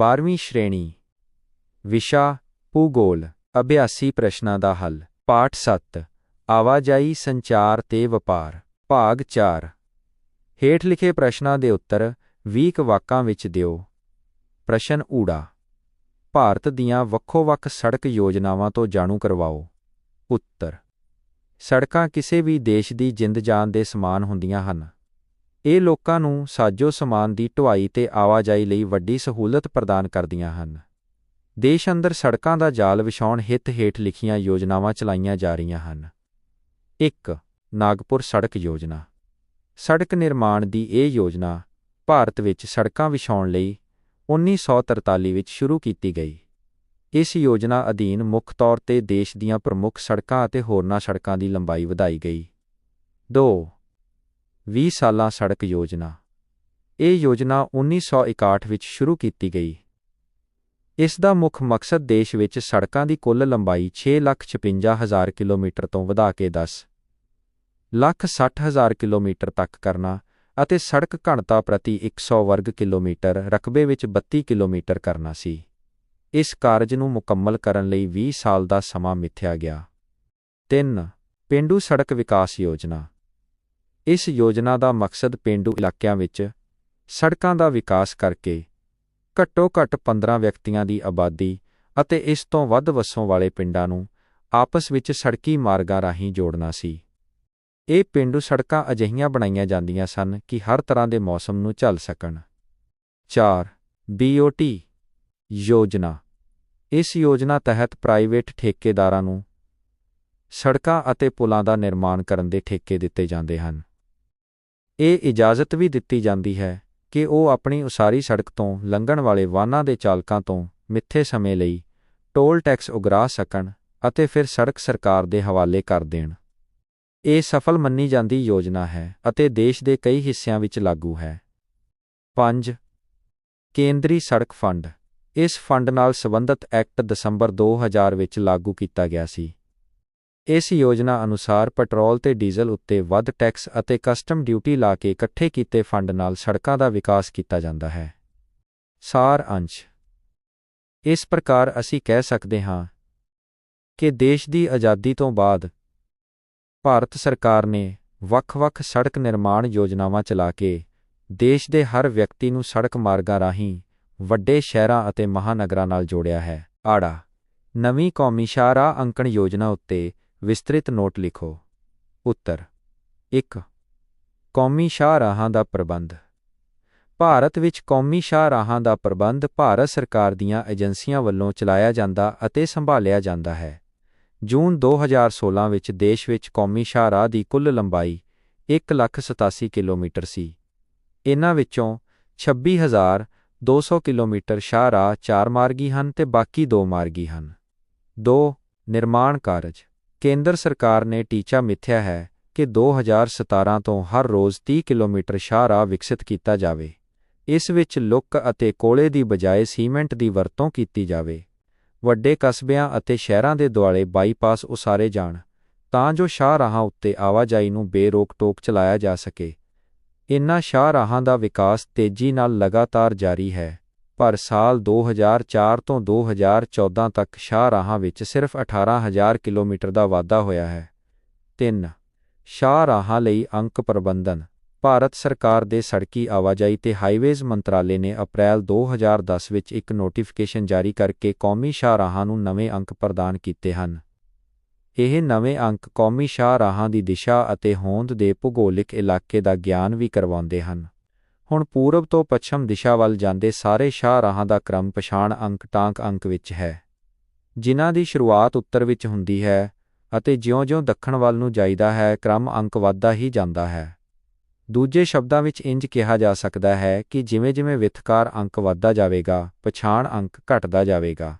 12ਵੀਂ ਸ਼੍ਰੇਣੀ। ਵਿਸ਼ਾ, ਭੂਗੋਲ, ਅਭਿਆਸੀ ਪ੍ਰਸ਼ਨਾਂ ਦਾ ਹੱਲ। ਪਾਠ 7 ਆਵਾਜਾਈ ਸੰਚਾਰ ਤੇ ਵਪਾਰ। ਭਾਗ 4 ਹੇਠ ਲਿਖੇ ਪ੍ਰਸ਼ਨਾਂ ਦੇ ਉੱਤਰ 20 ਵਾਕਾਂ ਵਿੱਚ ਦਿਓ। ਪ੍ਰਸ਼ਨ ਊੜਾ, ਭਾਰਤ ਦੀਆਂ ਵੱਖੋ-ਵੱਖ ਸੜਕ ਯੋਜਨਾਵਾਂ ਤੋਂ ਜਾਣੂ ਕਰਵਾਓ। ਉੱਤਰ, ਸੜਕਾਂ ਕਿਸੇ ਵੀ ਦੇਸ਼ ਦੀ ਜਿੰਦ ਜਾਨ ਦੇ ਸਮਾਨ ਹੁੰਦੀਆਂ ਹਨ। ਇਹ ਲੋਕਾਂ ਨੂੰ ਸਾਜੋ ਸਮਾਨ ਦੀ ਢੁਆਈ ਤੇ ਆਵਾਜਾਈ ਲਈ ਵੱਡੀ ਸਹੂਲਤ ਪ੍ਰਦਾਨ ਕਰਦੀਆਂ ਹਨ। ਦੇਸ਼ ਅੰਦਰ ਸੜਕਾਂ ਦਾ ਜਾਲ ਵਿਛਾਉਣ ਹਿੱਤ ਹੇਠ ਲਿਖੀਆਂ ਯੋਜਨਾਵਾਂ ਚਲਾਈਆਂ ਜਾ ਰਹੀਆਂ ਹਨ। 1 ਨਾਗਪੁਰ ਸੜਕ ਯੋਜਨਾ। ਸੜਕ ਨਿਰਮਾਣ ਦੀ ਇਹ ਯੋਜਨਾ ਭਾਰਤ ਵਿੱਚ ਸੜਕਾਂ ਵਿਛਾਉਣ ਲਈ 1943 ਵਿੱਚ ਸ਼ੁਰੂ ਕੀਤੀ ਗਈ। ਇਸ ਯੋਜਨਾ ਅਧੀਨ ਮੁੱਖ ਤੌਰ ਤੇ ਦੇਸ਼ ਦੀਆਂ ਪ੍ਰਮੁੱਖ ਸੜਕਾਂ ਅਤੇ ਹੋਰਨਾਂ ਸੜਕਾਂ ਦੀ ਲੰਬਾਈ ਵਧਾਈ ਗਈ। 2 20 ਸਾਲਾਂ ਸੜਕ ਯੋਜਨਾ। ਇਹ ਯੋਜਨਾ 1961 ਵਿੱਚ ਸ਼ੁਰੂ ਕੀਤੀ ਗਈ। ਇਸ ਦਾ ਮੁੱਖ ਮਕਸਦ ਦੇਸ਼ ਵਿੱਚ ਸੜਕਾਂ ਦੀ ਕੁੱਲ ਲੰਬਾਈ 6,56,000 ਕਿਲੋਮੀਟਰ ਤੋਂ ਵਧਾ ਕੇ 10 ਲੱਖ 60,000 ਕਿਲੋਮੀਟਰ ਤੱਕ ਕਰਨਾ ਅਤੇ ਸੜਕ ਘਣਤਾ ਪ੍ਰਤੀ 100 ਵਰਗ ਕਿਲੋਮੀਟਰ ਰਕਬੇ ਵਿੱਚ 32 ਕਿਲੋਮੀਟਰ ਕਰਨਾ ਸੀ। ਇਸ ਕਾਰਜ ਨੂੰ ਮੁਕੰਮਲ ਕਰਨ ਲਈ 20 ਸਾਲ ਦਾ ਸਮਾਂ ਮਿੱਥਿਆ ਗਿਆ। 3 ਪਿੰਡੂ ਸੜਕ ਵਿਕਾਸ ਯੋਜਨਾ। ਇਸ ਯੋਜਨਾ ਦਾ ਮਕਸਦ ਪਿੰਡੂ ਇਲਾਕਿਆਂ ਵਿੱਚ ਸੜਕਾਂ ਦਾ ਵਿਕਾਸ ਕਰਕੇ ਘੱਟੋ-ਘੱਟ 15 ਵਿਅਕਤੀਆਂ ਦੀ ਆਬਾਦੀ ਅਤੇ ਇਸ ਤੋਂ ਵੱਧ ਵਸੋਂ ਵਾਲੇ ਪਿੰਡਾਂ ਨੂੰ ਆਪਸ ਵਿੱਚ ਸੜਕੀ ਮਾਰਗਾਂ ਰਾਹੀਂ ਜੋੜਨਾ ਸੀ। ਇਹ ਪਿੰਡੂ ਸੜਕਾਂ ਅਜਿਹੀਆਂ ਬਣਾਈਆਂ ਜਾਂਦੀਆਂ ਸਨ ਕਿ ਹਰ ਤਰ੍ਹਾਂ ਦੇ ਮੌਸਮ ਨੂੰ ਝੱਲ ਸਕਣ। 4 BOT ਯੋਜਨਾ। ਇਸ ਯੋਜਨਾ ਤਹਿਤ ਪ੍ਰਾਈਵੇਟ ਠੇਕੇਦਾਰਾਂ ਨੂੰ ਸੜਕਾਂ ਅਤੇ ਪੁਲਾਂ ਦਾ ਨਿਰਮਾਣ ਕਰਨ ਦੇ ਠੇਕੇ ਦਿੱਤੇ ਜਾਂਦੇ ਹਨ। ਇਹ ਇਜਾਜ਼ਤ ਵੀ ਦਿੱਤੀ ਜਾਂਦੀ ਹੈ ਕਿ ਉਹ ਆਪਣੀ ਉਸਾਰੀ ਸੜਕ ਤੋਂ ਲੰਘਣ ਵਾਲੇ ਵਾਹਨਾਂ ਦੇ ਚਾਲਕਾਂ ਤੋਂ ਮਿੱਥੇ ਸਮੇਂ ਲਈ ਟੋਲ ਟੈਕਸ ਉਗਰਾ ਸਕਣ ਅਤੇ ਫਿਰ ਸੜਕ ਸਰਕਾਰ ਦੇ ਹਵਾਲੇ ਕਰ ਦੇਣ। ਇਹ ਸਫਲ ਮੰਨੀ ਜਾਂਦੀ ਯੋਜਨਾ ਹੈ ਅਤੇ ਦੇਸ਼ ਦੇ ਕਈ ਹਿੱਸਿਆਂ ਵਿੱਚ ਲਾਗੂ ਹੈ। 5 ਕੇਂਦਰੀ ਸੜਕ ਫੰਡ। ਇਸ ਫੰਡ ਨਾਲ ਸੰਬੰਧਿਤ ਐਕਟ ਦਸੰਬਰ 2000 ਵਿੱਚ ਲਾਗੂ ਕੀਤਾ ਗਿਆ ਸੀ। ਇਸ ਯੋਜਨਾ ਅਨੁਸਾਰ ਪੈਟਰੋਲ ਤੇ ਡੀਜ਼ਲ ਉੱਤੇ ਵੱਧ ਟੈਕਸ ਅਤੇ ਕਸਟਮ ਡਿਊਟੀ ਲਾ ਕੇ ਇਕੱਠੇ ਕੀਤੇ ਫੰਡ ਨਾਲ ਸੜਕਾਂ ਦਾ ਵਿਕਾਸ ਕੀਤਾ ਜਾਂਦਾ ਹੈ। ਸਾਰ ਅੰਸ਼। ਇਸ ਪ੍ਰਕਾਰ ਅਸੀਂ ਕਹਿ ਸਕਦੇ ਹਾਂ ਕਿ ਦੇਸ਼ ਦੀ ਆਜ਼ਾਦੀ ਤੋਂ ਬਾਅਦ ਭਾਰਤ ਸਰਕਾਰ ਨੇ ਵੱਖ-ਵੱਖ ਸੜਕ ਨਿਰਮਾਣ ਯੋਜਨਾਵਾਂ ਚਲਾ ਕੇ ਦੇਸ਼ ਦੇ ਹਰ ਵਿਅਕਤੀ ਨੂੰ ਸੜਕ ਮਾਰਗਾਂ ਰਾਹੀਂ ਵੱਡੇ ਸ਼ਹਿਰਾਂ ਅਤੇ ਮਹਾਨਗਰਾਂ ਨਾਲ ਜੋੜਿਆ ਹੈ। ਆੜਾ। ਨਵੀਂ ਕੌਮੀ ਸ਼ਾਹਰਾਹ ਅੰਕਣ ਯੋਜਨਾ ਉੱਤੇ ਵਿਸਤ੍ਰਿਤ ਨੋਟ ਲਿਖੋ। ਉੱਤਰ 1 ਕੌਮੀ ਸ਼ਾਹਰਾਹਾਂ ਦਾ ਪ੍ਰਬੰਧ। ਭਾਰਤ ਵਿੱਚ ਕੌਮੀ ਸ਼ਾਹਰਾਹਾਂ ਦਾ ਪ੍ਰਬੰਧ ਭਾਰਤ ਸਰਕਾਰ ਦੀਆਂ ਏਜੰਸੀਆਂ ਵੱਲੋਂ ਚਲਾਇਆ ਜਾਂਦਾ ਅਤੇ ਸੰਭਾਲਿਆ ਜਾਂਦਾ ਹੈ। ਜੂਨ 2016 ਵਿੱਚ ਦੇਸ਼ ਵਿੱਚ ਕੌਮੀ ਸ਼ਾਹਰਾਹ ਦੀ ਕੁੱਲ ਲੰਬਾਈ 1,87 ਕਿਲੋਮੀਟਰ ਸੀ। ਇਹਨਾਂ ਵਿੱਚੋਂ 26200 ਕਿਲੋਮੀਟਰ ਸ਼ਾਹਰਾਹ ਚਾਰ ਮਾਰਗੀ ਹਨ ਤੇ ਬਾਕੀ ਦੋ ਮਾਰਗੀ ਹਨ। 2 ਨਿਰਮਾਣ ਕਾਰਜ। ਕੇਂਦਰ ਸਰਕਾਰ ਨੇ ਟੀਚਾ ਮਿੱਥਿਆ ਹੈ ਕਿ 2017 ਤੋਂ ਹਰ ਰੋਜ਼ 30 ਕਿਲੋਮੀਟਰ ਸ਼ਾਹਰਾਹ ਵਿਕਸਿਤ ਕੀਤਾ ਜਾਵੇ। ਇਸ ਵਿੱਚ ਲੁੱਕ ਅਤੇ ਕੋਲੇ ਦੀ ਬਜਾਏ ਸੀਮੈਂਟ ਦੀ ਵਰਤੋਂ ਕੀਤੀ ਜਾਵੇ। ਵੱਡੇ ਕਸਬਿਆਂ ਅਤੇ ਸ਼ਹਿਰਾਂ ਦੇ ਦੁਆਲੇ ਬਾਈਪਾਸ ਉਸਾਰੇ ਜਾਣ, ਤਾਂ ਜੋ ਸ਼ਾਹਰਾਹਾਂ ਉੱਤੇ ਆਵਾਜਾਈ ਨੂੰ ਬੇਰੋਕ-ਟੋਕ ਚਲਾਇਆ ਜਾ ਸਕੇ। ਇਨ੍ਹਾਂ ਸ਼ਾਹਰਾਹਾਂ ਦਾ ਵਿਕਾਸ ਤੇਜ਼ੀ ਨਾਲ ਲਗਾਤਾਰ ਜਾਰੀ ਹੈ। ਪਰ ਸਾਲ 2004 ਤੋਂ 2014 ਤੱਕ ਸ਼ਾਹਰਾਹਾਂ ਵਿੱਚ ਸਿਰਫ 18000 ਕਿਲੋਮੀਟਰ ਦਾ ਵਾਧਾ ਹੋਇਆ ਹੈ। 3 ਸ਼ਾਹਰਾਹਾਂ ਲਈ ਅੰਕ ਪ੍ਰਬੰਧਨ। ਭਾਰਤ ਸਰਕਾਰ ਦੇ ਸੜਕੀ ਆਵਾਜਾਈ ਤੇ ਹਾਈਵੇਜ਼ ਮੰਤਰਾਲੇ ਨੇ ਅਪ੍ਰੈਲ 2010 ਵਿੱਚ ਇੱਕ ਨੋਟੀਫਿਕੇਸ਼ਨ ਜਾਰੀ ਕਰਕੇ ਕੌਮੀ ਸ਼ਾਹਰਾਹਾਂ ਨੂੰ ਨਵੇਂ ਅੰਕ ਪ੍ਰਦਾਨ ਕੀਤੇ ਹਨ। ਇਹ ਨਵੇਂ ਅੰਕ ਕੌਮੀ ਸ਼ਾਹਰਾਹਾਂ ਦੀ ਦਿਸ਼ਾ ਅਤੇ ਹੋਂਦ ਦੇ ਭੂਗੋਲਿਕ ਇਲਾਕੇ ਦਾ ਗਿਆਨ ਵੀ ਕਰਵਾਉਂਦੇ ਹਨ। ਹੁਣ ਪੂਰਬ ਤੋਂ ਪੱਛਮ ਦਿਸ਼ਾ ਵੱਲ ਜਾਂਦੇ ਸਾਰੇ ਸ਼ਾਹਰਾਹਾਂ ਦਾ ਕ੍ਰਮ ਪਛਾਣ ਅੰਕ ਟਾਂਕ ਅੰਕ ਵਿੱਚ ਹੈ। ਜਿਨ੍ਹਾਂ ਦੀ ਸ਼ੁਰੂਆਤ ਉੱਤਰ ਵਿੱਚ ਹੁੰਦੀ ਹੈ ਅਤੇ ਜਿਉਂ-ਜਿਉਂ ਦੱਖਣ ਵੱਲ ਨੂੰ ਜਾਈਦਾ ਹੈ, ਕ੍ਰਮ ਅੰਕ ਵੱਧਦਾ ਹੀ ਜਾਂਦਾ ਹੈ। ਦੂਜੇ ਸ਼ਬਦਾਂ ਵਿੱਚ ਇੰਜ ਕਿਹਾ ਜਾ ਸਕਦਾ ਹੈ ਕਿ ਜਿਵੇਂ-ਜਿਵੇਂ ਵਿਥਕਾਰ ਅੰਕ ਵੱਧਦਾ ਜਾਵੇਗਾ, ਪਛਾਣ ਅੰਕ ਘਟਦਾ ਜਾਵੇਗਾ।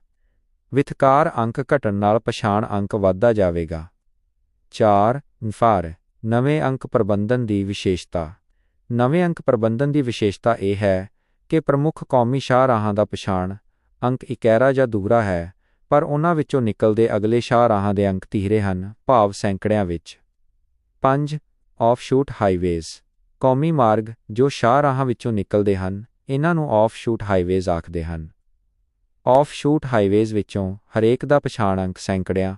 ਵਿਥਕਾਰ ਅੰਕ ਘਟਣ ਨਾਲ ਪਛਾਣ ਅੰਕ ਵੱਧਦਾ ਜਾਵੇਗਾ। 4 ਨਫਾਰ ਨਵੇਂ ਅੰਕ ਪ੍ਰਬੰਧਨ ਦੀ ਵਿਸ਼ੇਸ਼ਤਾ। ਨਵੇਂ ਅੰਕ ਪ੍ਰਬੰਧਨ ਦੀ ਵਿਸ਼ੇਸ਼ਤਾ ਇਹ ਹੈ ਕਿ ਪ੍ਰਮੁੱਖ ਕੌਮੀ ਸ਼ਾਹਰਾਹਾਂ ਦਾ ਪਛਾਣ ਅੰਕ ਇਕੈਰਾ ਜਾਂ ਦੂਹਰਾ ਹੈ, ਪਰ ਉਹਨਾਂ ਵਿੱਚੋਂ ਨਿਕਲਦੇ ਅਗਲੇ ਸ਼ਾਹਰਾਹਾਂ ਦੇ ਅੰਕ ਤੀਹਰੇ ਹਨ, ਭਾਵ ਸੈਂਕੜਿਆਂ ਵਿੱਚ। 5 ਆਫਸ਼ੂਟ ਹਾਈਵੇਜ਼ ਕੌਮੀ ਮਾਰਗ ਜੋ ਸ਼ਾਹਰਾਹਾਂ ਵਿੱਚੋਂ ਨਿਕਲਦੇ ਹਨ, ਇਹਨਾਂ ਨੂੰ ਆਫਸ਼ੂਟ ਹਾਈਵੇਜ਼ ਆਖਦੇ ਹਨ। ਆਫਸ਼ੂਟ ਹਾਈਵੇਜ਼ ਵਿੱਚੋਂ ਹਰੇਕ ਦਾ ਪਛਾਣ ਅੰਕ ਸੈਂਕੜਿਆਂ,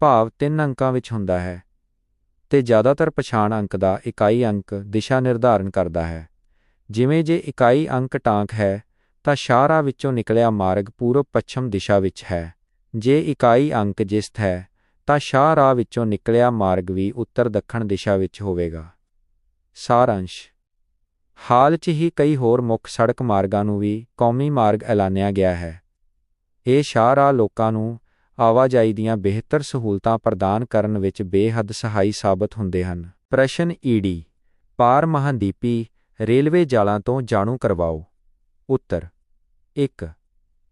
ਭਾਵ 3 ਅੰਕਾਂ ਵਿੱਚ ਹੁੰਦਾ ਹੈ। ਤੇ ਜ਼ਿਆਦਾਤਰ ਪਛਾਣ ਅੰਕ ਦਾ ਇਕਾਈ ਅੰਕ ਦਿਸ਼ਾ ਨਿਰਧਾਰਨ ਕਰਦਾ ਹੈ। ਜਿਵੇਂ ਜੇ ਇਕਾਈ ਅੰਕ ਟਾਂਕ ਹੈ, ਤਾਂ ਸ਼ਾਹਰਾਹ ਵਿੱਚੋਂ ਨਿਕਲਿਆ ਮਾਰਗ ਪੂਰਬ ਪੱਛਮ ਦਿਸ਼ਾ ਵਿੱਚ ਹੈ। ਜੇ ਇਕਾਈ ਅੰਕ ਜਿਸਤ ਹੈ, ਤਾਂ ਸ਼ਾਹਰਾਹ ਵਿੱਚੋਂ ਨਿਕਲਿਆ ਮਾਰਗ ਵੀ ਉੱਤਰ ਦੱਖਣ ਦਿਸ਼ਾ ਵਿੱਚ ਹੋਵੇਗਾ। ਸਾਰਾਂਸ਼। ਹਾਲ 'ਚ ਹੀ ਕਈ ਹੋਰ ਮੁੱਖ ਸੜਕ ਮਾਰਗਾਂ ਨੂੰ ਵੀ ਕੌਮੀ ਮਾਰਗ ਐਲਾਨਿਆ ਗਿਆ ਹੈ। ਇਹ ਸ਼ਾਹਰਾਹ ਲੋਕਾਂ ਨੂੰ ਆਵਾਜਾਈ ਦੀਆਂ ਬਿਹਤਰ ਸਹੂਲਤਾਂ ਪ੍ਰਦਾਨ ਕਰਨ ਵਿੱਚ ਬੇਹੱਦ ਸਹਾਈ ਸਾਬਤ ਹੁੰਦੇ ਹਨ। ਪ੍ਰਸ਼ਨ ਈਡੀ ਪਾਰ ਮਹਾਂਦੀਪੀ, ਰੇਲਵੇ ਜਾਲਾਂ ਤੋਂ ਜਾਣੂ ਕਰਵਾਓ। ਉੱਤਰ 1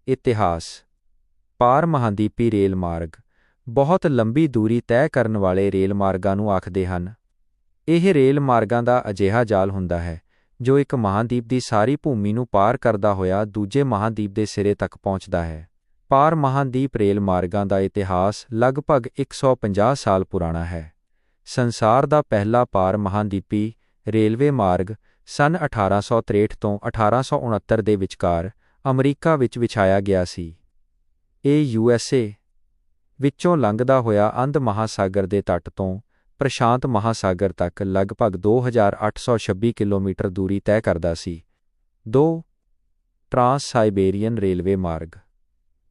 ਇਤਿਹਾਸ, ਪਾਰ ਮਹਾਂਦੀਪੀ ਰੇਲ ਮਾਰਗ, ਬਹੁਤ ਲੰਬੀ ਦੂਰੀ ਤੈਅ ਕਰਨ ਵਾਲੇ ਰੇਲ ਮਾਰਗਾਂ ਨੂੰ ਆਖਦੇ ਹਨ। ਇਹ ਰੇਲ ਮਾਰਗਾਂ ਦਾ ਅਜਿਹਾ ਜਾਲ ਹੁੰਦਾ ਹੈ, ਜੋ ਇੱਕ ਮਹਾਂਦੀਪ ਦੀ ਸਾਰੀ ਭੂਮੀ ਨੂੰ ਪਾਰ ਕਰਦਾ ਹੋਇਆ ਦੂਜੇ ਮਹਾਂਦੀਪ ਦੇ ਸਿਰੇ ਤੱਕ ਪਹੁੰਚਦਾ ਹੈ। ਪਾਰ ਮਹਾਂਦੀਪ ਰੇਲ ਮਾਰਗਾਂ ਦਾ ਇਤਿਹਾਸ ਲਗਭਗ 150 ਸਾਲ ਪੁਰਾਣਾ ਹੈ। ਸੰਸਾਰ ਦਾ ਪਹਿਲਾ ਪਾਰ ਮਹਾਂਦੀਪੀ ਰੇਲਵੇ ਮਾਰਗ ਸਨ 1863 ਤੋਂ 1869 ਦੇ ਵਿਚਕਾਰ ਅਮਰੀਕਾ ਵਿੱਚ ਵਿਛਾਇਆ ਗਿਆ ਸੀ। ਇਹ ਯੂਐਸਏ ਵਿੱਚੋਂ ਲੰਘਦਾ ਹੋਇਆ ਅੰਧ ਮਹਾਸਾਗਰ ਦੇ ਤੱਟ ਤੋਂ ਪ੍ਰਸ਼ਾਂਤ ਮਹਾਸਾਗਰ ਤੱਕ ਲਗਭਗ 2826 ਕਿਲੋਮੀਟਰ ਦੂਰੀ ਤੈਅ ਕਰਦਾ ਸੀ। 2 ਟਰਾਂਸ ਸਾਈਬੇਰੀਅਨ ਰੇਲਵੇ ਮਾਰਗ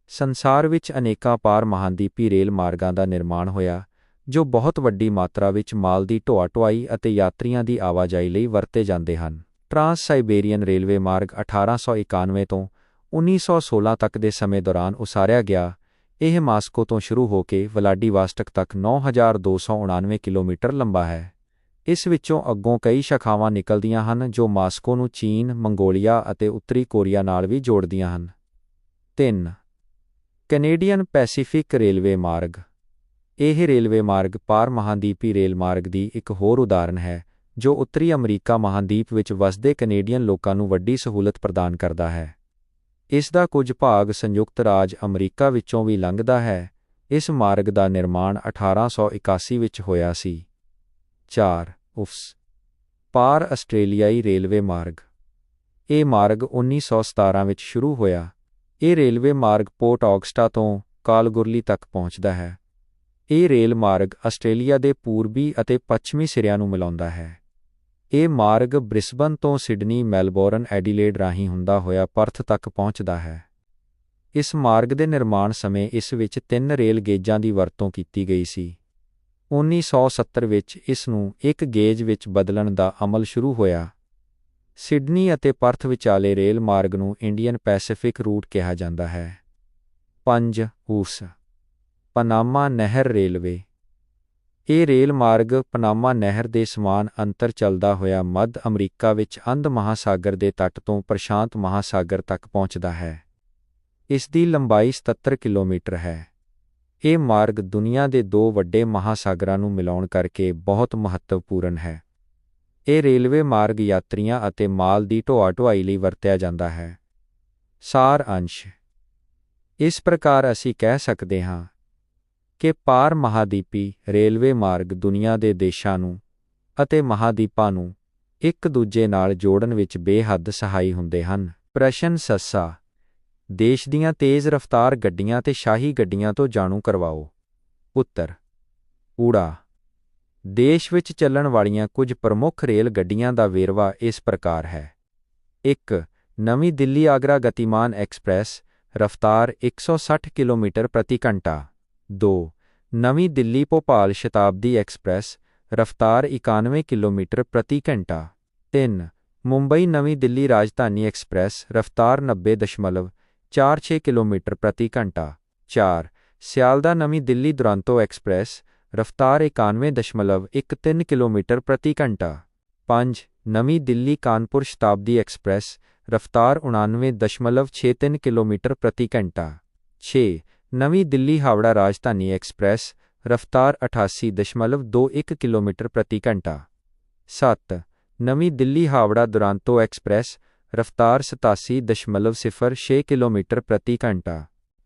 ਸੰਸਾਰ ਵਿੱਚ ਅਨੇਕਾਂ ਪਾਰ ਮਹਾਂਦੀਪੀ ਰੇਲ ਮਾਰਗਾਂ ਦਾ ਨਿਰਮਾਣ ਹੋਇਆ ਜੋ ਬਹੁਤ ਵੱਡੀ ਮਾਤਰਾ ਵਿੱਚ ਮਾਲ ਦੀ ਢੋਆ ਢੁਆਈ ਅਤੇ ਯਾਤਰੀਆਂ ਦੀ ਆਵਾਜਾਈ ਲਈ ਵਰਤੇ ਜਾਂਦੇ ਹਨ। ਟਰਾਂਸ ਸਾਈਬੇਰੀਅਨ ਰੇਲਵੇ ਮਾਰਗ 1891 ਤੋਂ 1916 ਤੱਕ ਦੇ ਸਮੇਂ ਦੌਰਾਨ ਉਸਾਰਿਆ ਗਿਆ। ਇਹ ਮਾਸਕੋ ਤੋਂ ਸ਼ੁਰੂ ਹੋ ਕੇ ਵਲਾਡੀਵਾਸਟਕ ਤੱਕ 9299 ਕਿਲੋਮੀਟਰ ਲੰਬਾ ਹੈ। ਇਸ ਵਿੱਚੋਂ ਅੱਗੋਂ ਕਈ ਸ਼ਾਖਾਵਾਂ ਨਿਕਲਦੀਆਂ ਹਨ ਜੋ ਮਾਸਕੋ ਨੂੰ ਚੀਨ, ਮੰਗੋਲੀਆ ਅਤੇ ਉੱਤਰੀ ਕੋਰੀਆ ਨਾਲ ਵੀ ਜੋੜਦੀਆਂ ਹਨ। 3 ਕੈਨੇਡੀਅਨ ਪੈਸੀਫਿਕ ਰੇਲਵੇ ਮਾਰਗ। ਇਹ ਰੇਲਵੇ ਮਾਰਗ ਪਾਰ ਮਹਾਂਦੀਪੀ ਰੇਲ ਮਾਰਗ ਦੀ ਇੱਕ ਹੋਰ ਉਦਾਹਰਨ ਹੈ, ਜੋ ਉੱਤਰੀ ਅਮਰੀਕਾ ਮਹਾਂਦੀਪ ਵਿੱਚ ਵਸਦੇ ਕੈਨੇਡੀਅਨ ਲੋਕਾਂ ਨੂੰ ਵੱਡੀ ਸਹੂਲਤ ਪ੍ਰਦਾਨ ਕਰਦਾ ਹੈ। ਇਸ ਦਾ ਕੁਝ ਭਾਗ ਸੰਯੁਕਤ ਰਾਜ ਅਮਰੀਕਾ ਵਿੱਚੋਂ ਵੀ ਲੰਘਦਾ ਹੈ। ਇਸ ਮਾਰਗ ਦਾ ਨਿਰਮਾਣ 1881 ਵਿੱਚ ਹੋਇਆ ਸੀ। 4 ਉਫਸ। ਪਾਰ ਆਸਟ੍ਰੇਲੀਆਈ ਰੇਲਵੇ ਮਾਰਗ। ਇਹ ਮਾਰਗ 1917 ਵਿੱਚ ਸ਼ੁਰੂ ਹੋਇਆ। ਇਹ ਰੇਲਵੇ ਮਾਰਗ ਪੋਰਟ ਆਗਸਟਾ ਤੋਂ ਕਾਲਗੁਰਲੀ ਤੱਕ ਪਹੁੰਚਦਾ ਹੈ। ਇਹ ਰੇਲ ਮਾਰਗ ਆਸਟ੍ਰੇਲੀਆ ਦੇ ਪੂਰਬੀ ਅਤੇ ਪੱਛਮੀ ਸਿਰਿਆਂ ਨੂੰ ਮਿਲਾਉਂਦਾ ਹੈ। ਇਹ ਮਾਰਗ ਬ੍ਰਿਸਬਨ ਤੋਂ ਸਿਡਨੀ, ਮੈਲਬੌਰਨ, ਐਡੀਲੇਡ ਰਾਹੀਂ ਹੁੰਦਾ ਹੋਇਆ ਪਰਥ ਤੱਕ ਪਹੁੰਚਦਾ ਹੈ। ਇਸ ਮਾਰਗ ਦੇ ਨਿਰਮਾਣ ਸਮੇਂ ਇਸ ਵਿੱਚ ਤਿੰਨ ਰੇਲ ਗੇਜਾਂ ਦੀ ਵਰਤੋਂ ਕੀਤੀ ਗਈ ਸੀ। 1970 ਵਿੱਚ ਇਸ ਨੂੰ ਇੱਕ ਗੇਜ ਵਿੱਚ ਬਦਲਣ ਦਾ ਅਮਲ ਸ਼ੁਰੂ ਹੋਇਆ। ਸਿਡਨੀ ਅਤੇ ਪਰਥ ਵਿਚਾਲੇ ਰੇਲ ਮਾਰਗ ਨੂੰ ਇੰਡੀਅਨ ਪੈਸੀਫਿਕ ਰੂਟ ਕਿਹਾ ਜਾਂਦਾ ਹੈ। 5 ਉਸ ਪਨਾਮਾ ਨਹਿਰ ਰੇਲਵੇ। ਇਹ ਰੇਲ ਮਾਰਗ ਪਨਾਮਾ ਨਹਿਰ ਦੇ ਸਮਾਨ ਅੰਤਰ ਚੱਲਦਾ ਹੋਇਆ ਮੱਧ ਅਮਰੀਕਾ ਵਿੱਚ ਅੰਧ ਮਹਾਸਾਗਰ ਦੇ ਤੱਟ ਤੋਂ ਪ੍ਰਸ਼ਾਂਤ ਮਹਾਸਾਗਰ ਤੱਕ ਪਹੁੰਚਦਾ ਹੈ। ਇਸ ਦੀ ਲੰਬਾਈ 77 ਕਿਲੋਮੀਟਰ ਹੈ। ਇਹ ਮਾਰਗ ਦੁਨੀਆ ਦੇ ਦੋ ਵੱਡੇ ਮਹਾਸਾਗਰਾਂ ਨੂੰ ਮਿਲਾਉਣ ਕਰਕੇ ਬਹੁਤ ਮਹੱਤਵਪੂਰਨ ਹੈ। ਇਹ ਰੇਲਵੇ ਮਾਰਗ ਯਾਤਰੀਆਂ ਅਤੇ ਮਾਲ ਦੀ ਢੋਆ ਢੁਆਈ ਲਈ ਵਰਤਿਆ ਜਾਂਦਾ ਹੈ। ਸਾਰ ਅੰਸ਼। ਇਸ ਪ੍ਰਕਾਰ ਅਸੀਂ ਕਹਿ ਸਕਦੇ ਹਾਂ ਕਿ ਪਾਰ ਮਹਾਦੀਪੀ ਰੇਲਵੇ ਮਾਰਗ ਦੁਨੀਆ ਦੇ ਦੇਸ਼ਾਂ ਨੂੰ ਅਤੇ ਮਹਾਦੀਪਾਂ ਨੂੰ ਇੱਕ ਦੂਜੇ ਨਾਲ ਜੋੜਨ ਵਿੱਚ ਬੇਹੱਦ ਸਹਾਈ ਹੁੰਦੇ ਹਨ। ਪ੍ਰਸ਼ਨ ਸੱਸਾ, ਦੇਸ਼ ਦੀਆਂ ਤੇਜ਼ ਰਫ਼ਤਾਰ ਗੱਡੀਆਂ ਤੇ ਸ਼ਾਹੀ ਗੱਡੀਆਂ ਤੋਂ ਜਾਣੂ ਕਰਵਾਓ। ਉੱਤਰ, ਊੜਾ ਦੇਸ਼ ਵਿੱਚ ਚੱਲਣ ਵਾਲੀਆਂ ਕੁਝ ਪ੍ਰਮੁੱਖ ਰੇਲ ਗੱਡੀਆਂ ਦਾ ਵੇਰਵਾ ਇਸ ਪ੍ਰਕਾਰ ਹੈ। 1 ਨਵੀਂ ਦਿੱਲੀ ਆਗਰਾ ਗਤੀਮਾਨ ਐਕਸਪ੍ਰੈਸ, ਰਫ਼ਤਾਰ 160 ਕਿਲੋਮੀਟਰ ਪ੍ਰਤੀ ਘੰਟਾ। 2 ਨਵੀਂ ਦਿੱਲੀ ਭੋਪਾਲ ਸ਼ਤਾਬਦੀ ਐਕਸਪ੍ਰੈਸ, ਰਫ਼ਤਾਰ 91 ਕਿਲੋਮੀਟਰ ਪ੍ਰਤੀ ਘੰਟਾ। 3 ਮੁੰਬਈ ਨਵੀਂ ਦਿੱਲੀ ਰਾਜਧਾਨੀ ਐਕਸਪ੍ਰੈਸ, ਰਫ਼ਤਾਰ 90.46 ਕਿਲੋਮੀਟਰ ਪ੍ਰਤੀ ਘੰਟਾ। 4 ਸਿਆਲਦਾ ਨਵੀਂ ਦਿੱਲੀ ਦੁਰਾਂਤੋ ਐਕਸਪ੍ਰੈਸ ਰਫ਼ਤਾਰ 91.13 ਕਿਲੋਮੀਟਰ ਪ੍ਰਤੀ ਘੰਟਾ 5 ਨਵੀਂ ਦਿੱਲੀ ਕਾਨਪੁਰ ਸ਼ਤਾਬਦੀ ਐਕਸਪ੍ਰੈਸ ਰਫ਼ਤਾਰ 99.63 ਕਿਲੋਮੀਟਰ ਪ੍ਰਤੀ ਘੰਟਾ 6 ਨਵੀਂ ਦਿੱਲੀ ਹਾਵੜਾ ਰਾਜਧਾਨੀ ਐਕਸਪ੍ਰੈਸ ਰਫ਼ਤਾਰ 88.21 ਕਿਲੋਮੀਟਰ ਪ੍ਰਤੀ ਘੰਟਾ 7 ਨਵੀਂ ਦਿੱਲੀ ਹਾਵੜਾ ਦੁਰਾਂਤੋ ਐਕਸਪ੍ਰੈਸ ਰਫ਼ਤਾਰ 87.06 ਕਿਲੋਮੀਟਰ ਪ੍ਰਤੀ ਘੰਟਾ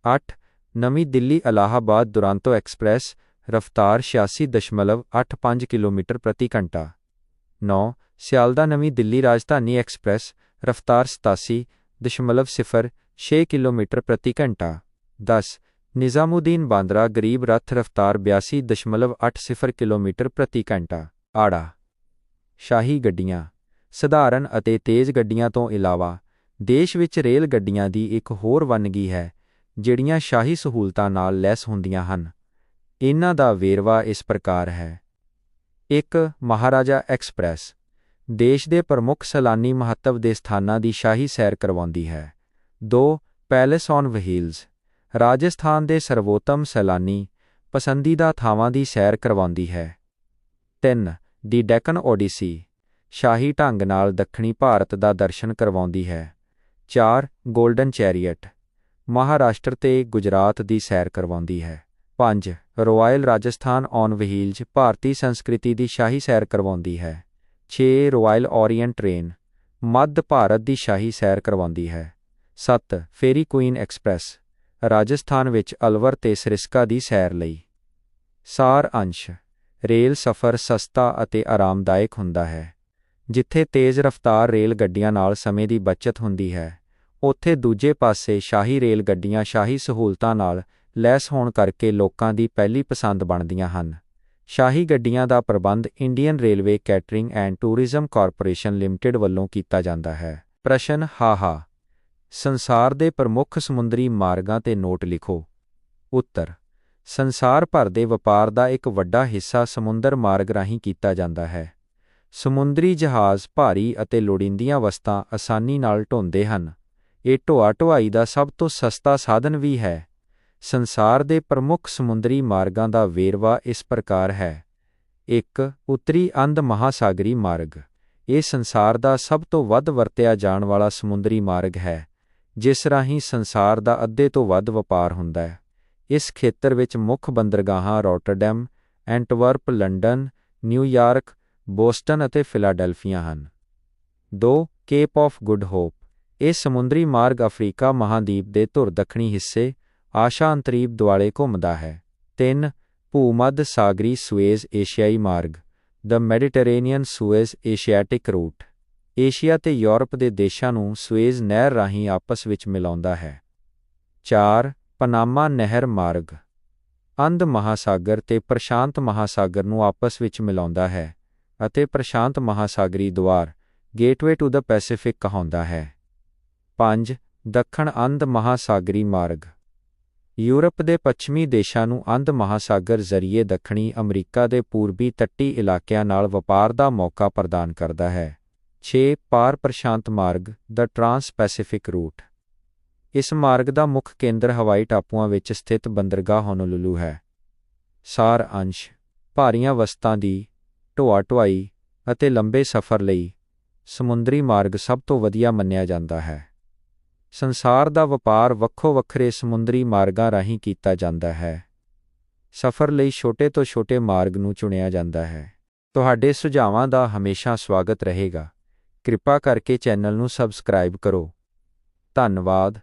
8 ਨਵੀਂ ਦਿੱਲੀ ਅਲਾਹਾਬਾਦ ਦੁਰਾਂਤੋ ਐਕਸਪ੍ਰੈਸ ਰਫ਼ਤਾਰ 86.85 ਕਿਲੋਮੀਟਰ ਪ੍ਰਤੀ ਘੰਟਾ। 9 ਸਿਆਲਦਾ ਨਵੀਂ ਦਿੱਲੀ ਰਾਜਧਾਨੀ ਐਕਸਪ੍ਰੈਸ, ਰਫ਼ਤਾਰ 87.06 6 ਕਿਲੋਮੀਟਰ ਪ੍ਰਤੀ ਘੰਟਾ। 10 ਨਿਜ਼ਾਮੂਦੀਨ ਬਾਂਦਰਾ ਗਰੀਬ ਰੱਥ ਰਫ਼ਤਾਰ 82.80 ਕਿਲੋਮੀਟਰ ਪ੍ਰਤੀ ਘੰਟਾ। ਆੜਾ। ਸ਼ਾਹੀ ਗੱਡੀਆਂ। ਸਧਾਰਨ ਅਤੇ ਤੇਜ਼ ਗੱਡੀਆਂ ਤੋਂ ਇਲਾਵਾ ਦੇਸ਼ ਵਿੱਚ ਰੇਲ ਗੱਡੀਆਂ ਦੀ ਇੱਕ ਹੋਰ ਵੰਨਗੀ ਹੈ, ਜਿਹੜੀਆਂ ਸ਼ਾਹੀ ਸਹੂਲਤਾਂ ਨਾਲ ਲੈਸ ਹੁੰਦੀਆਂ ਹਨ। ਇਹਨਾਂ ਦਾ ਵੇਰਵਾ ਇਸ ਪ੍ਰਕਾਰ ਹੈ। ਇੱਕ, ਮਹਾਰਾਜਾ ਐਕਸਪ੍ਰੈਸ, ਦੇਸ਼ ਦੇ ਪ੍ਰਮੁੱਖ ਸੈਲਾਨੀ ਮਹੱਤਵ ਦੇ ਸਥਾਨਾਂ ਦੀ ਸ਼ਾਹੀ ਸੈਰ ਕਰਵਾਉਂਦੀ ਹੈ। 2 ਪੈਲੇਸ ਔਨ ਵਹੀਲਸ ਰਾਜਸਥਾਨ ਦੇ ਸਰਵੋਤਮ ਸੈਲਾਨੀ ਪਸੰਦੀਦਾ ਥਾਵਾਂ ਦੀ ਸੈਰ ਕਰਵਾਉਂਦੀ ਹੈ। 3 ਦੀ ਡੈਕਨ ਓਡੀਸੀ, ਸ਼ਾਹੀ ਢੰਗ ਨਾਲ ਦੱਖਣੀ ਭਾਰਤ ਦਾ ਦਰਸ਼ਨ ਕਰਵਾਉਂਦੀ ਹੈ। 4 ਗੋਲਡਨ ਚੈਰੀਅਟ, ਮਹਾਰਾਸ਼ਟਰ ਤੇ ਗੁਜਰਾਤ ਦੀ ਸੈਰ ਕਰਵਾਉਂਦੀ ਹੈ। 5 ਰਾਇਲ ਰਾਜਸਥਾਨ ਔਨ ਵਹੀਲਜ਼, ਭਾਰਤੀ ਸੰਸਕ੍ਰਿਤੀ ਦੀ ਸ਼ਾਹੀ ਸੈਰ ਕਰਵਾਉਂਦੀ ਹੈ। 6 ਰਾਇਲ ਓਰੀਐਂਟ ਟ੍ਰੇਨ, ਮੱਧ ਭਾਰਤ ਦੀ ਸ਼ਾਹੀ ਸੈਰ ਕਰਵਾਉਂਦੀ ਹੈ। 7 ਫੇਰੀ ਕੁਈਨ ਐਕਸਪ੍ਰੈਸ, ਰਾਜਸਥਾਨ ਵਿੱਚ ਅਲਵਰ ਤੇ ਸਰਿਸਕਾ ਦੀ ਸੈਰ ਲਈ। ਸਾਰ ਅੰਸ਼, ਰੇਲ ਸਫ਼ਰ ਸਸਤਾ ਅਤੇ ਆਰਾਮਦਾਇਕ ਹੁੰਦਾ ਹੈ, ਜਿੱਥੇ ਤੇਜ਼ ਰਫ਼ਤਾਰ ਰੇਲ ਗੱਡੀਆਂ ਨਾਲ ਸਮੇਂ ਦੀ ਬਚਤ ਹੁੰਦੀ ਹੈ। ਉੱਥੇ ਦੂਜੇ ਪਾਸੇ ਸ਼ਾਹੀ ਰੇਲ ਗੱਡੀਆਂ ਸ਼ਾਹੀ ਸਹੂਲਤਾਂ ਨਾਲ ਲੈਸ ਹੋਣ ਕਰਕੇ ਲੋਕਾਂ ਦੀ ਪਹਿਲੀ ਪਸੰਦ ਬਣਦੀਆਂ ਹਨ। ਸ਼ਾਹੀ ਗੱਡੀਆਂ ਦਾ ਪ੍ਰਬੰਧ Indian railway catering and tourism corporation limited ਵੱਲੋਂ ਕੀਤਾ ਜਾਂਦਾ ਹੈ। ਪ੍ਰਸ਼ਨ ਹਾ ਹਾ ਸੰਸਾਰ ਦੇ ਪ੍ਰਮੁੱਖ ਸਮੁੰਦਰੀ ਮਾਰਗਾਂ ਤੇ ਨੋਟ ਲਿਖੋ। ਉੱਤਰ। ਸੰਸਾਰ ਭਰ ਦੇ ਵਪਾਰ ਦਾ ਇੱਕ ਵੱਡਾ ਹਿੱਸਾ ਸਮੁੰਦਰ ਮਾਰਗ ਰਾਹੀਂ ਕੀਤਾ ਜਾਂਦਾ ਹੈ। ਸਮੁੰਦਰੀ ਜਹਾਜ਼ ਭਾਰੀ ਅਤੇ ਲੋੜੀਂਦੀਆਂ ਵਸਤਾਂ ਆਸਾਨੀ ਨਾਲ ਢੋਂਦੇ ਹਨ। ਇਹ ਢੋਆ ਢੁਆਈ ਦਾ ਸਭ ਤੋਂ ਸਸਤਾ ਸਾਧਨ ਵੀ ਹੈ। ਸੰਸਾਰ ਦੇ ਪ੍ਰਮੁੱਖ ਸਮੁੰਦਰੀ ਮਾਰਗਾਂ ਦਾ ਵੇਰਵਾ ਇਸ ਪ੍ਰਕਾਰ ਹੈ। 1 ਉੱਤਰੀ ਅੰਧ ਮਹਾਸਾਗਰੀ ਮਾਰਗ। ਇਹ ਸੰਸਾਰ ਦਾ ਸਭ ਤੋਂ ਵੱਧ ਵਰਤਿਆ ਜਾਣ ਵਾਲਾ ਸਮੁੰਦਰੀ ਮਾਰਗ ਹੈ, ਜਿਸ ਰਾਹੀਂ ਸੰਸਾਰ ਦਾ ਅੱਧੇ ਤੋਂ ਵੱਧ ਵਪਾਰ ਹੁੰਦਾ ਹੈ। ਇਸ ਖੇਤਰ ਵਿੱਚ ਮੁੱਖ ਬੰਦਰਗਾਹਾਂ Rotterdam, Antwerp, London New York Boston ਅਤੇ ਫਿਲਾਡੈਲਫੀਆ ਹਨ। 2 ਕੇਪ ਆਫ ਗੁੱਡ ਹੋਪ। ਇਹ ਸਮੁੰਦਰੀ ਮਾਰਗ ਅਫਰੀਕਾ ਮਹਾਦੀਪ ਦੇ ਧੁਰ ਦੱਖਣੀ ਹਿੱਸੇ ਆਸ਼ਾ ਅੰਤਰੀਬ ਦੁਆਲੇ ਘੁੰਮਦਾ ਹੈ। 3 ਭੂਮੱਧ ਸਾਗਰੀ ਸੁਏਜ਼ ਏਸ਼ੀਆਈ ਮਾਰਗ, the Mediterranean Suez Asiatic route. Asia ਤੇ ਯੂਰਪ ਦੇ ਦੇਸ਼ਾਂ ਨੂੰ ਸੁਏਜ਼ ਨਹਿਰ ਰਾਹੀਂ ਆਪਸ ਵਿੱਚ ਮਿਲਾਉਂਦਾ ਹੈ। 4 ਪਨਾਮਾ ਨਹਿਰ ਮਾਰਗ, ਅੰਧ ਮਹਾਸਾਗਰ ਤੇ ਪ੍ਰਸ਼ਾਂਤ ਮਹਾਸਾਗਰ ਨੂੰ ਆਪਸ ਵਿੱਚ ਮਿਲਾਉਂਦਾ ਹੈ ਅਤੇ ਪ੍ਰਸ਼ਾਂਤ ਮਹਾਸਾਗਰੀ ਦੁਆਰ, ਗੇਟਵੇ ਟੂ ਦ ਪੈਸੀਫਿਕ, ਕਹਾਉਂਦਾ ਹੈ। 5 ਦੱਖਣ ਅੰਧ ਮਹਾਸਾਗਰੀ ਮਾਰਗ ਯੂਰਪ ਦੇ ਪੱਛਮੀ ਦੇਸ਼ਾਂ ਨੂੰ ਅੰਧ ਮਹਾਸਾਗਰ ਜ਼ਰੀਏ ਦੱਖਣੀ ਅਮਰੀਕਾ ਦੇ ਪੂਰਬੀ ਤੱਟੀ ਇਲਾਕਿਆਂ ਨਾਲ ਵਪਾਰ ਦਾ ਮੌਕਾ ਪ੍ਰਦਾਨ ਕਰਦਾ ਹੈ। 6 ਪਾਰ ਪ੍ਰਸ਼ਾਂਤ ਮਾਰਗ, ਦ ਟਰਾਂਸ ਪੈਸੀਫਿਕ ਰੂਟ। ਇਸ ਮਾਰਗ ਦਾ ਮੁੱਖ ਕੇਂਦਰ ਹਵਾਈ ਟਾਪੂਆਂ ਵਿੱਚ ਸਥਿਤ ਬੰਦਰਗਾਹ ਹੋਨੋਲੁਲੂ ਹੈ। ਸਾਰ ਅੰਸ਼, ਭਾਰੀਆਂ ਵਸਤਾਂ ਦੀ ਢੋਆ ਢੁਆਈ ਅਤੇ ਲੰਬੇ ਸਫ਼ਰ ਲਈ ਸਮੁੰਦਰੀ ਮਾਰਗ ਸਭ ਤੋਂ ਵਧੀਆ ਮੰਨਿਆ ਜਾਂਦਾ ਹੈ। ਸੰਸਾਰ ਦਾ ਵਪਾਰ ਵੱਖੋ ਵੱਖਰੇ ਸਮੁੰਦਰੀ ਮਾਰਗਾਂ ਰਾਹੀਂ ਕੀਤਾ ਜਾਂਦਾ ਹੈ। ਸਫ਼ਰ ਲਈ ਛੋਟੇ ਤੋਂ ਛੋਟੇ ਮਾਰਗ ਨੂੰ ਚੁਣਿਆ ਜਾਂਦਾ ਹੈ। ਤੁਹਾਡੇ ਸੁਝਾਵਾਂ ਦਾ ਹਮੇਸ਼ਾ ਸਵਾਗਤ ਰਹੇਗਾ। ਕਿਰਪਾ ਕਰਕੇ ਚੈਨਲ ਨੂੰ ਸਬਸਕ੍ਰਾਈਬ ਕਰੋ। ਧੰਨਵਾਦ।